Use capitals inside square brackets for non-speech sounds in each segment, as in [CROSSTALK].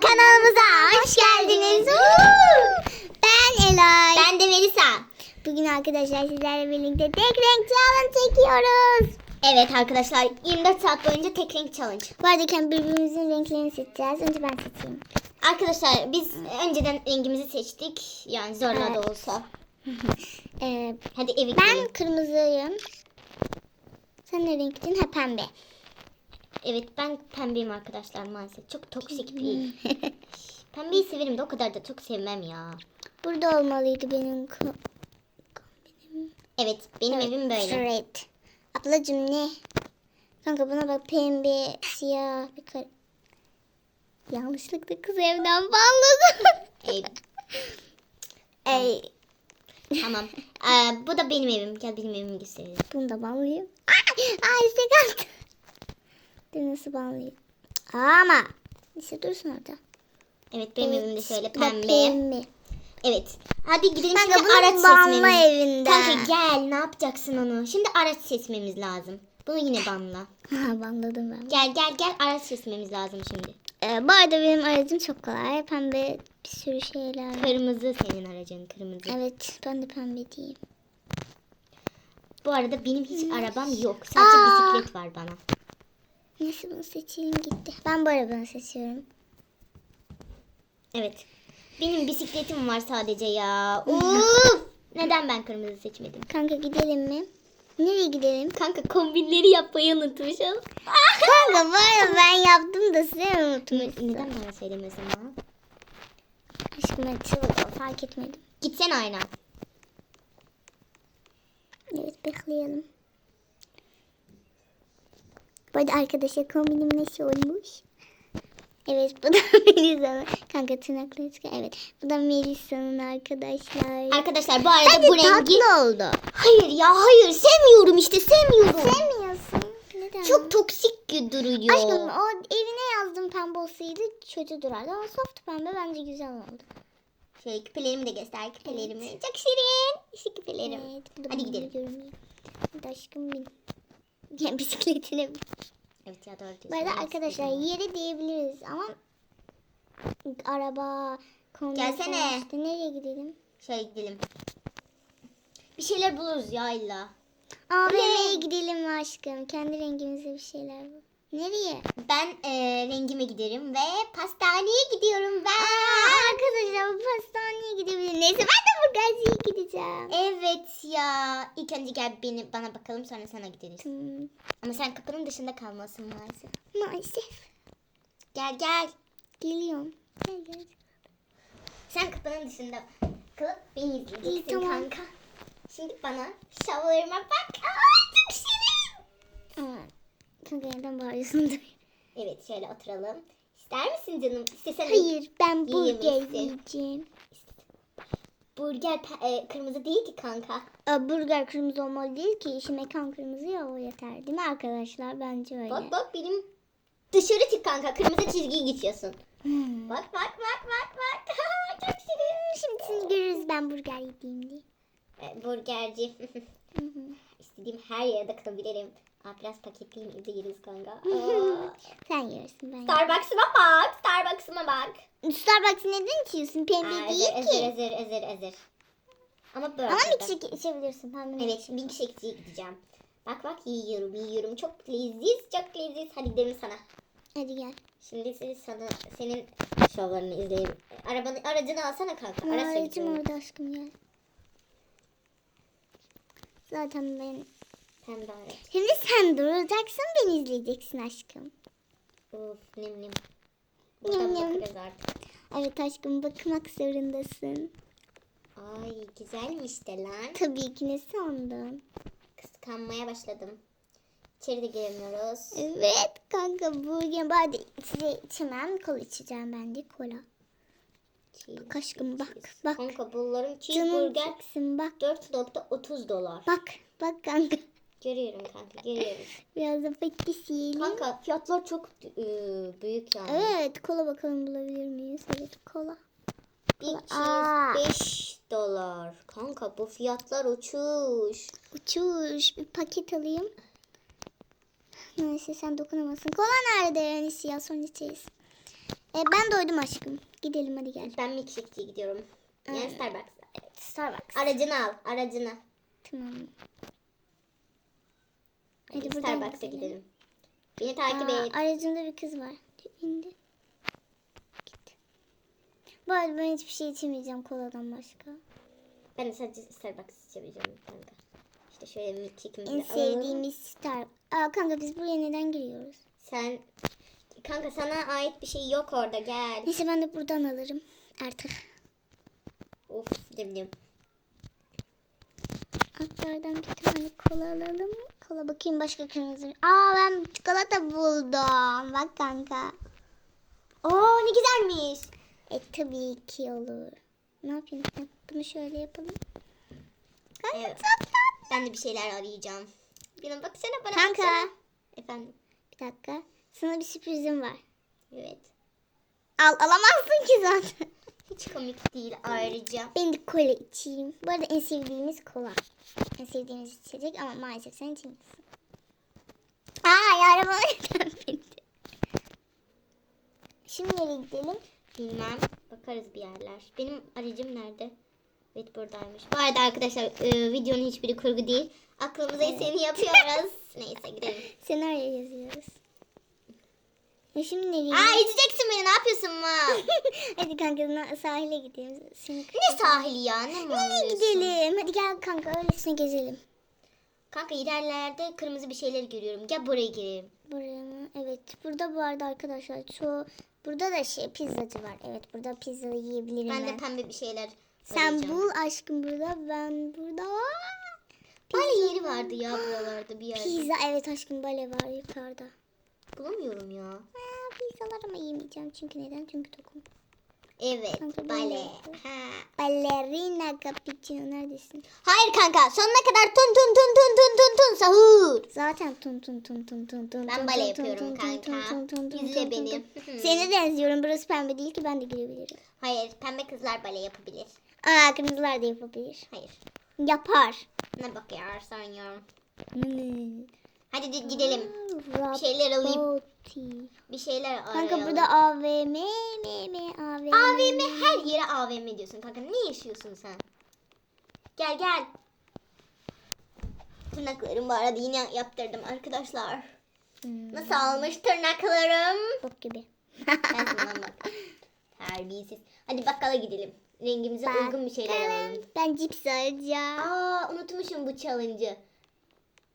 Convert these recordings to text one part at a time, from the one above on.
kanalımıza hoş geldiniz. Ben Elay. Ben de Melisa. Bugün arkadaşlar sizlerle birlikte tek renk challenge çekiyoruz. Evet arkadaşlar 24 saat boyunca tek renk challenge. Bu arada birbirimizin renklerini seçeceğiz. Önce ben seçeyim. Arkadaşlar biz önceden rengimizi seçtik. Yani zorla da Evet. olsa. [LAUGHS] Ee, Hadi eve ben kırmızıyım. Sen ne renktin? Ha pembe. Evet ben pembeyim arkadaşlar maalesef. Çok toksik bir. [LAUGHS] Pembeyi severim de o kadar da çok sevmem ya. Burada olmalıydı benim ko- Evet benim Evet, evim böyle. Red. Ablacım ne? Kanka buna bak pembe, siyah bir kare. Yanlışlıkla kız evden banladı. Ev. [LAUGHS] Ey, Tamam. [LAUGHS] Ee, bu da benim evim. Gel benim evimi gösterelim. bunu da banlayayım. Ay, ay işte kalktı. Dur nasıl banlayayım? Ama. İşte dursun orada. Evet benim Evet, evim de şöyle pembe. pembe. Evet. Hadi gidelim Kanka şimdi araç seçmemiz. evinde. Kanka gel ne yapacaksın onu? Şimdi araç seçmemiz lazım. Bunu yine banla. [LAUGHS] Ha banladım ben. Gel gel gel araç seçmemiz lazım şimdi. Ee, bu arada benim aracım çok kolay. Pembe bir sürü şeyler. Kırmızı senin aracın kırmızı. Evet ben de pembe diyeyim. Bu arada benim hiç arabam yok. Sadece Aa. bisiklet var bana. Neyse bunu seçelim gitti. Ben bu arabanı seçiyorum. Evet. Benim bisikletim var sadece ya. [LAUGHS] Uf! Neden ben kırmızı seçmedim? Kanka gidelim mi? Nereye gidelim? Kanka kombinleri yapmayı unutmuşum. [LAUGHS] Kanka bu arada ben yaptım da sen unutmuşsun. Neden bana söylemiyorsun bana? Aşkım ol, fark etmedim. Gitsen ayna. Evet bekleyelim. Bu arada arkadaşlar kombinim nasıl olmuş? Evet bu da [LAUGHS] Melisa'nın. Kanka tırnakları çıkar. Evet bu da Melisa'nın arkadaşlar. Arkadaşlar bu arada Bence bu rengi... tatlı oldu. Hayır ya hayır sevmiyorum işte sevmiyorum. Sevmiyorsun. Neden? Çok toksik duruyor. Aşkım o evine yazdım pembe olsaydı kötü durardı ama soft pembe bence güzel oldu. Şöyle küpelerimi de göster küpelerimi. Çok şirin. İşte küpelerim. Evet, Hadi gidelim. görünüyor. Hadi aşkım bin. Ya bisikletine bin. Evet ya doğru diyorsun. Bu arada arkadaşlar yeri diyebiliriz ama araba, kombin Gelsene. işte nereye gidelim? Şöyle gidelim. Bir şeyler buluruz ya illa. Nereye gidelim aşkım? Kendi rengimizde bir şeyler bul. Nereye? Ben e, rengime giderim ve pastaneye gidiyorum ben. Aa, arkadaşlar pastaneye gidebilir. Neyse ben de burgerciye gideceğim. Evet ya. İlk önce gel beni, bana bakalım sonra sana gideriz. Hmm, Ama sen kapının dışında kalmalısın maalesef. maalesef. Gel gel. Geliyorum. Gel gel. Sen kapının dışında kalıp beni izleyeceksin İyi, tamam. kanka. Şimdi bana şavlarıma bak. Aa, çok şirin. Aa, kanka neden bağırıyorsun? Evet şöyle oturalım. İster misin canım? İstesen Hayır ben burger yiyeceğim. Burger e, kırmızı değil ki kanka. Aa, burger kırmızı olmalı değil ki. İşim ekran kırmızı ya o yeter değil mi arkadaşlar? Bence öyle. Bak bak benim dışarı çık kanka. Kırmızı çizgiyi geçiyorsun. Hmm. Bak bak bak bak bak. [LAUGHS] Çok şirin. Şimdi siz görürüz ben burger yediğimde. E, burgerci. [LAUGHS] İstediğim her yerde kalabilirim. Aa, biraz paketleyeyim evde yeriz kanka. [LAUGHS] Aa. Sen yersin ben. Starbucks'ıma bak. Starbucks'ıma bak. Starbucks'ı neden içiyorsun? Pembe Aa, değil ezer, ki. ezer, ezer, ezer. Ama böyle. Ama milkshake içebilirsin. Pembe Evet, milkshake'ciye gideceğim. Bak bak yiyorum, yiyorum. Çok leziz, çok leziz. Hadi gidelim sana. Hadi gel. Şimdi siz sana senin şovlarını izleyelim. Arabanı aracını alsana kanka. Araç Aracım orada aşkım gel. Zaten ben... Pembe araç. Şimdi sen duracaksın beni izleyeceksin aşkım. Nem Buradan nem. bakarız artık. Evet aşkım bakmak zorundasın. Ay güzelmiş de lan. Tabii ki ne sandın? Kıskanmaya başladım. İçeri de giremiyoruz. Evet kanka bugün bari size içemem kola içeceğim ben de kola. Cheese. Bak aşkım bak bak. Kanka bunların cheeseburger çeksin bak. 4.30 dolar. Bak bak kanka. Görüyorum kanka görüyorum. Biraz da patates yiyelim. Kanka fiyatlar çok e, büyük yani. Evet kola bakalım bulabilir miyiz? Evet kola. Bir Aa. cheese 5 dolar. Kanka bu fiyatlar uçuş. Uçuş bir paket alayım. Neyse sen dokunamazsın. Kola nerede? Yani siyah sonra içeriz. E, ben doydum aşkım. Gidelim hadi gel. Ben milkshake'ciye gidiyorum. Yani Evet. Starbucks. Starbucks. Aracını al. Aracını. Tamam. Hadi, Starbucks'a gidelim. Beni takip Aa, et. aracında bir kız var. İndi. Gitti. Bu arada ben hiçbir şey içemeyeceğim koladan başka. Ben de sadece Starbucks içebileceğim kanka. İşte şöyle milkshake'imizi En alalım. sevdiğimiz Star. Aa kanka biz buraya neden giriyoruz? Sen kanka sana ait bir şey yok orada gel. Neyse ben de buradan alırım artık. Of dedim. Atlardan bir tane kola alalım. Kola bakayım başka kırmızı. Aa ben çikolata buldum. Bak kanka. Oo ne güzelmiş. E tabii ki olur. Ne yapayım? Bunu şöyle yapalım. Kanka Evet. tatlı. Ben de bir şeyler arayacağım. Bana baksana bana Kanka. baksana. Efendim. Bir dakika. Sana bir sürprizim var. Evet. Al alamazsın ki zaten. Hiç komik değil ayrıca. Ben de kola içeyim. Bu arada en sevdiğimiz kola. En sevdiğimiz içecek ama maalesef sen içemiyorsun. Aa ya [LAUGHS] bindi? Şimdi nereye gidelim? Bilmem. Bakarız bir yerler. Benim aracım nerede? Evet buradaymış. Bu arada arkadaşlar e, videonun hiçbiri kurgu değil. Aklımıza eseni yapıyoruz. [LAUGHS] Neyse gidelim. Senaryo yazıyoruz. Ya şimdi nereye Aa iteceksin beni ne yapıyorsun ma? [LAUGHS] Hadi kanka na- sahile gidelim. Seni... ne sahili ya ne mi Nereye gidelim? Hadi gel kanka öylesine gezelim. Kanka ilerlerde kırmızı bir şeyler görüyorum. Gel buraya girelim. Buraya mı? Evet. Burada bu arada arkadaşlar çoğu... Burada da şey pizzacı var. Evet burada pizza yiyebilirim Ben ben. de pembe bir şeyler Sen arayacağım. bul aşkım burada. Ben burada. Bale yeri vardı ya buralarda bir yerde. Pizza. Evet aşkım bale var yukarıda. Bulamıyorum ya. Aa, pizzalar ama yemeyeceğim. Çünkü neden? Çünkü tokum. Evet Kanka, bale. Ha. Ballerina cappuccino neredesin? Hayır kanka sonuna kadar tun tun tun tun tun tun tun sahur. Zaten tun tun tun tun tun tun Ben bale yapıyorum kanka. İzle beni. Seni de benziyorum. Burası pembe değil ki ben de girebilirim. Hayır pembe kızlar bale yapabilir. Aa kırmızılar da yapabilir. Hayır. Yapar. Ne bakıyorsun ya? Hmm. Hadi di- gidelim. Bir şeyler alayım. Bir şeyler arayalım. Kanka burada AVM mi mi AVM. AVM her yere AVM diyorsun kanka. Ne yaşıyorsun sen? Gel gel. Tırnaklarım bu arada yine yaptırdım arkadaşlar. Hmm. Nasıl olmuş tırnaklarım? Bok gibi. Ben sana bak. Terbiyesiz. Hadi bakkala gidelim. Rengimize uygun bir şeyler alalım. Ben cips alacağım. Aa unutmuşum bu challenge'ı.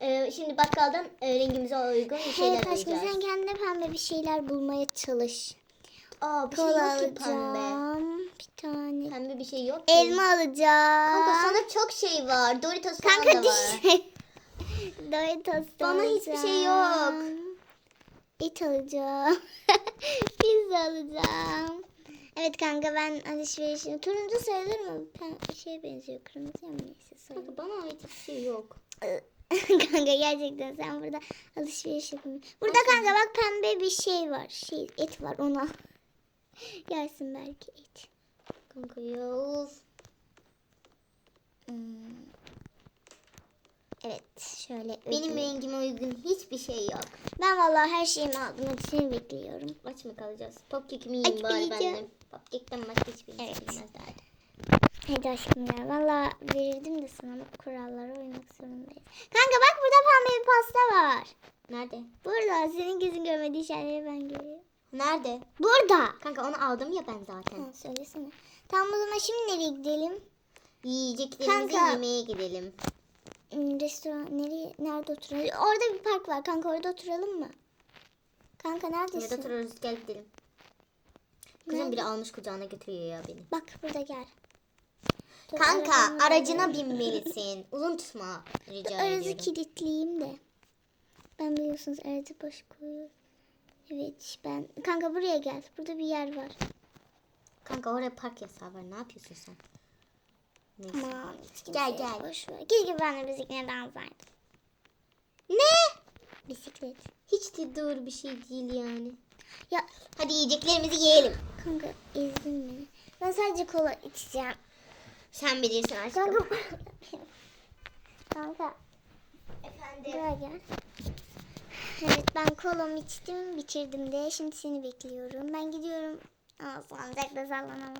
Ee, şimdi bakkaldan e, rengimize uygun bir şeyler Evet aşkım alacağız. sen kendine pembe bir şeyler bulmaya çalış. Aa bir şey Kola yok ki pembe. alacağım. Bir tane. Pembe bir şey yok ki. Elma alacağım. Kanka sana çok şey var. Doritos falan Kanka da var. değil. [LAUGHS] Doritos Bana hiçbir şey yok. Et alacağım. [LAUGHS] Pizza alacağım. Evet kanka ben alışverişim. Turuncu sayılır mı? Pem şeye benziyor. Kırmızıya mı neyse sayılır. Kanka bana ait hiçbir şey yok. [LAUGHS] kanka gerçekten sen burada alışveriş yapın. Burada kanka bak pembe bir şey var. Şey et var ona. [LAUGHS] Yersin belki et. Kanka ya of. Hmm. Evet şöyle. Benim ödeyeyim. rengime uygun hiçbir şey yok. Ben vallahi her şeyimi aldım. Hadi seni bekliyorum. Aç mı kalacağız? Popkekimi Aç yiyeyim bari ben de. Popkekten başka hiçbir şey Evet. bilmezlerdi. Hadi aşkım ya. Valla verirdim de sana ama kurallara uymak zorundayız. Kanka bak burada pembe bir pasta var. Nerede? Burada senin gözün görmediği şeyleri ben görüyorum. Nerede? Burada. Kanka onu aldım ya ben zaten. Ha, söylesene. Tamam o zaman şimdi nereye gidelim? Yiyeceklerimizi Kanka. yemeye gidelim. Hmm, restoran nereye nerede oturalım? Orada bir park var kanka orada oturalım mı? Kanka neredesin? Nerede oturuyoruz gel gidelim. Kızım Nerede? biri almış kucağına götürüyor ya beni. Bak burada gel. Kanka aracına binmelisin. Uzun tutma rica Aracı ediyorum. kilitleyeyim de. Ben biliyorsunuz aracı boş koyuyorum. Evet ben. Kanka buraya gel. Burada bir yer var. Kanka oraya park yasağı var. Ne yapıyorsun sen? Neyse. Aman hiç Gel, gel. Boş ver. Keşke ben de bisikletle alsaydım. Ne? Bisiklet. Hiç de doğru bir şey değil yani. Ya Hadi yiyeceklerimizi yiyelim. kanka ezdin beni. Ben sadece kola içeceğim. Sen bilirsin aşkım. Kanka. kanka Efendim. buraya gel. Evet ben kolamı içtim bitirdim de şimdi seni bekliyorum. Ben gidiyorum. Aa salıncakta sallanamam.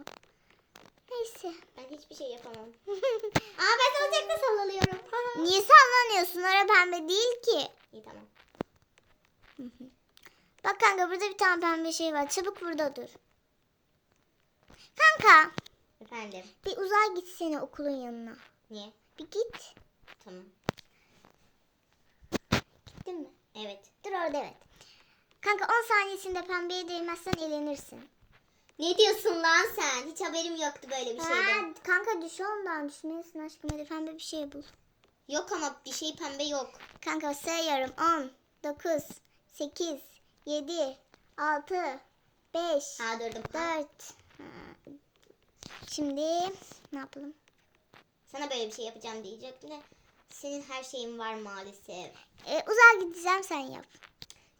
Neyse. Ben hiçbir şey yapamam. [LAUGHS] Aa ben salıncakta sallanıyorum. Niye sallanıyorsun? Orada pembe değil ki. İyi tamam. Bak kanka burada bir tane pembe şey var. Çabuk burada dur. Kanka Efendim. bir uzağa gitsene okulun yanına. Niye? Bir git. Tamam. Gittin mi? Evet. Dur orada evet. Kanka 10 saniyesinde pembeye değmezsen elenirsin. Ne diyorsun lan sen? Hiç haberim yoktu böyle bir şeyden. Ha, kanka düş ondan düşmeyesin aşkım. Hadi pembe bir şey bul. Yok ama bir şey pembe yok. Kanka sayıyorum. 10, 9, 8, 7, 6, 5, Ha durdum. 4. Şimdi ne yapalım? Sana böyle bir şey yapacağım diyecektim de senin her şeyin var maalesef. Ee, uzağa gideceğim sen yap.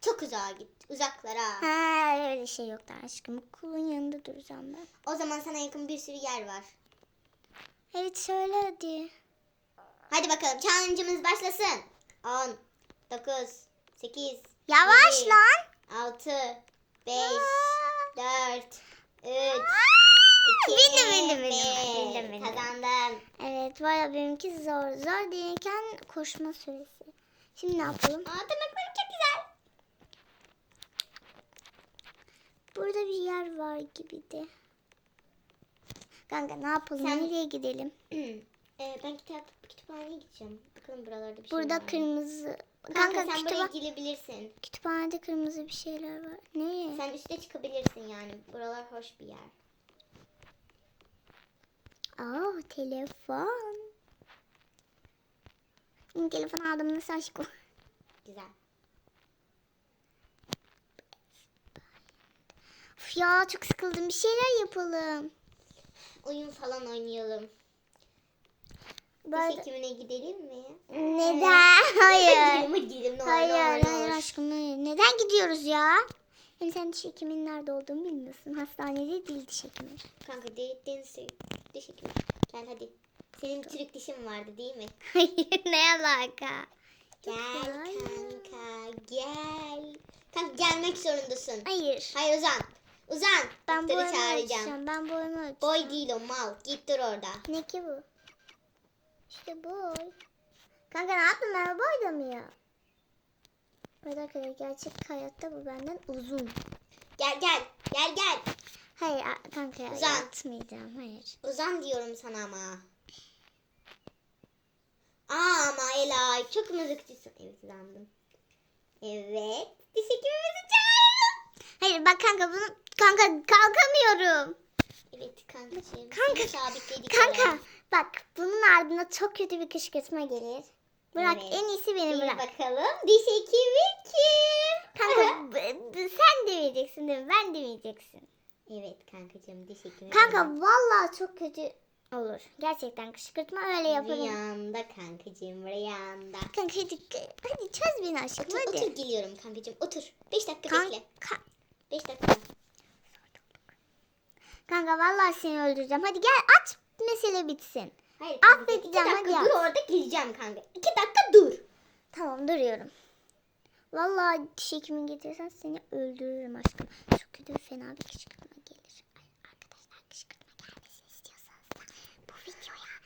Çok uzağa git. Uzaklara. Ha öyle şey yoktu aşkım. Okulun yanında duracağım ben. O zaman sana yakın bir sürü yer var. Evet söyle hadi. Hadi bakalım challenge'ımız başlasın. 10, 9, 8, Yavaş Yedi. lan. 6, 5, 4, 3, 2, Bildim, bildim, bildim, bildim, bildim. Kazandın. Evet var ya benimki zor. Zor değilken koşma süresi. Şimdi ne yapalım? Aa tırnaklarım çok güzel. Burada bir yer var gibi de. Kanka ne yapalım? Sen- Nereye gidelim? [CLEARS THROAT] Ee, ben kitap kütüphaneye gideceğim. Bakalım buralarda bir şey Burada var kırmızı. Kanka, Kanka, sen kütüpha- buraya girebilirsin. kütüphanede kırmızı bir şeyler var. Ne? Sen üste çıkabilirsin yani. Buralar hoş bir yer. Aa telefon. Yeni telefon aldım nasıl aşk o? Güzel. Of ya çok sıkıldım. Bir şeyler yapalım. Oyun falan oynayalım. Diş Böyle... hekimine gidelim mi? Neden? [LAUGHS] Hayır. Gidelim ne Hayır, hayır olur. aşkım hayır. Neden gidiyoruz ya? Hem sen diş hekimin nerede olduğunu bilmiyorsun. Hastanede değil diş hekimi. Kanka de, deniz hekimi. Gel hadi. Senin çürük dişin vardı değil mi? [LAUGHS] Hayır ne alaka? Gel kanka gel. Kanka gelmek zorundasın. Hayır. Hayır uzan. Uzan. Ben çağıracağım. ölçeceğim. Ben boyumu ölçeceğim. Boy değil o mal. Git dur orada. Ne ki bu? İşte boy. Kanka ne yaptın ben boy da mı ya? Evet arkadaşlar gerçek hayatta bu benden uzun. Gel gel. Gel gel. Hayır kanka Uzan. yatmayacağım hayır. Uzan diyorum sana ama. Aa ama Elay çok mızıkçısın. Evet uzandım. Evet. Hekimimizi çağırdım. Hayır bak kanka bunu kanka kalkamıyorum. Evet kankacığım. Kanka, Kanka oraya. bak bunun ardına çok kötü bir kışkırtma gelir. Bırak Evet. en iyisi beni Bir bırak. bakalım diş hekimi kim? Kanka [LAUGHS] sen demeyeceksin değil mi? Ben demeyeceksin. Evet kankacığım diş hekimi. Kanka vallahi çok kötü olur. Gerçekten kışkırtma öyle yaparım. Rüyanda kankacığım rüyanda. Kanka hadi, hadi çöz beni aşkım Otur, hadi. otur geliyorum kankacığım otur. 5 dakika Kanka, bekle. 5 dakika. kanka vallahi seni öldüreceğim. Hadi gel aç mesele bitsin. Hayır Affedeceğim, iki dakika hadi dur orada geleceğim kanka. 2 dakika dur. Tamam duruyorum. Vallahi diş hekimi getirsen seni öldürürüm aşkım. Çok kötü fena bir kışkırtma gelir. Ay, arkadaşlar kışkırtma gelmesini istiyorsanız da bu videoya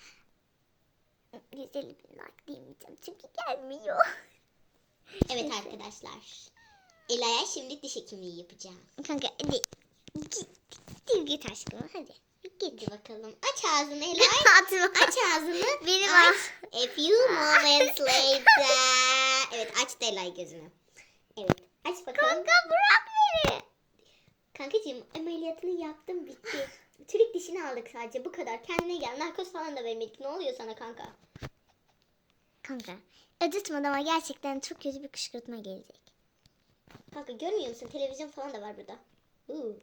150 bin like diyemeyeceğim çünkü gelmiyor. [LAUGHS] Evet arkadaşlar. Ela'ya şimdi diş hekimliği yapacağım. Kanka hadi git, git, git aşkım hadi. Git. Bakalım. Aç ağzını Ela. [LAUGHS] Aç ağzını. Benim aç. A few moments later. Evet aç da Ela'yı gözünü. Evet aç bakalım. Kanka bırak beni. Kankacığım ameliyatını yaptım bitti. Çürük dişini aldık sadece bu kadar. Kendine gel. Narkoz falan da vermedik. Ne oluyor sana kanka? Kanka acıtmadı ama gerçekten çok kötü bir kışkırtma gelecek. Kanka görmüyor musun? Televizyon falan da var burada. Uuu.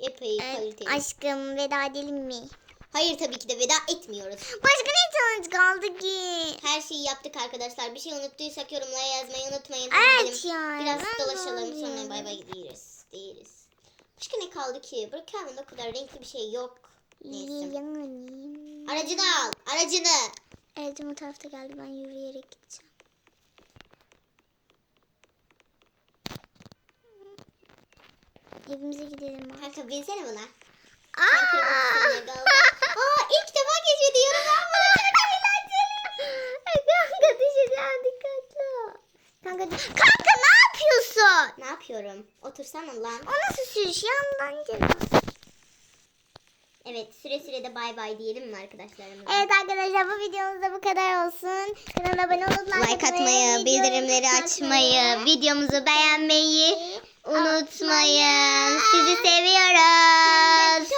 Epey Evet, kaliteli. aşkım veda edelim mi? Hayır tabii ki de veda etmiyoruz. Başka ne challenge kaldı ki? Her şeyi yaptık arkadaşlar. Bir şey unuttuysak yorumlara yazmayı unutmayın. Evet yani, Biraz dolaşalım sonra bay bay deriz. Deriz. Başka ne kaldı ki? Brookhaven o kadar renkli bir şey yok. Neyse. Aracını al. Aracını. Evcim o tarafta geldi. Ben yürüyerek gideceğim. Evimize gidelim. Abi. Kanka binsene buna. Aa! [LAUGHS] Aa ilk defa keşfediyorum ben bunu. Çok eğlenceli. Kanka düşeceğim dikkatli ol. Kanka yapıyorum? Otursana lan. O nasıl sürüş? Yandan gel. Evet süre süre de bay bay diyelim mi arkadaşlarımıza? Evet arkadaşlar bu videomuz da bu kadar olsun. Kanala abone olup Like atmayı, bildirimleri açmayı, videomuzu beğenmeyi unutmayın. Sizi seviyoruz.